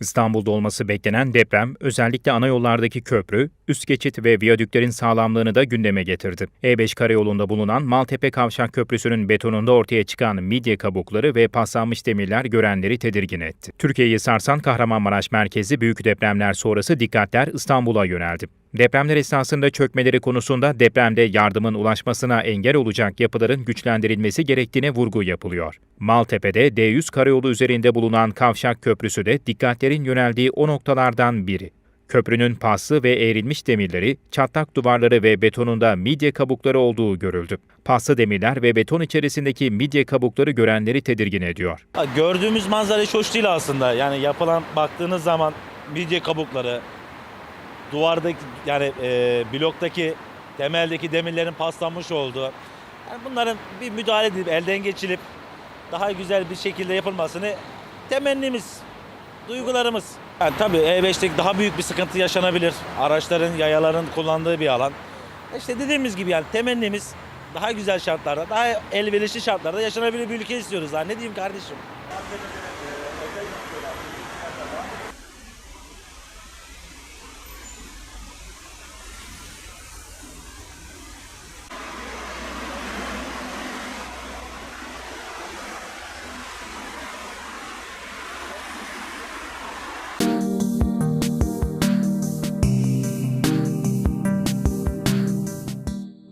İstanbul'da olması beklenen deprem özellikle ana yollardaki köprü, üst geçit ve viyadüklerin sağlamlığını da gündeme getirdi. E5 karayolunda bulunan Maltepe Kavşak Köprüsü'nün betonunda ortaya çıkan midye kabukları ve paslanmış demirler görenleri tedirgin etti. Türkiye'yi sarsan Kahramanmaraş merkezi büyük depremler sonrası dikkatler İstanbul'a yöneldi. Depremler esnasında çökmeleri konusunda depremde yardımın ulaşmasına engel olacak yapıların güçlendirilmesi gerektiğine vurgu yapılıyor. Maltepe'de D100 karayolu üzerinde bulunan Kavşak Köprüsü de dikkatlerin yöneldiği o noktalardan biri. Köprünün paslı ve eğrilmiş demirleri, çatlak duvarları ve betonunda midye kabukları olduğu görüldü. Paslı demirler ve beton içerisindeki midye kabukları görenleri tedirgin ediyor. Gördüğümüz manzara hiç hoş değil aslında. Yani yapılan baktığınız zaman midye kabukları, duvardaki yani e, bloktaki temeldeki demirlerin paslanmış olduğu. Yani bunların bir müdahale edilip elden geçilip daha güzel bir şekilde yapılmasını temennimiz, duygularımız. Yani tabii E5'teki daha büyük bir sıkıntı yaşanabilir. Araçların, yayaların kullandığı bir alan. İşte dediğimiz gibi yani temennimiz daha güzel şartlarda, daha elverişli şartlarda yaşanabilir bir ülke istiyoruz. Daha ne diyeyim kardeşim?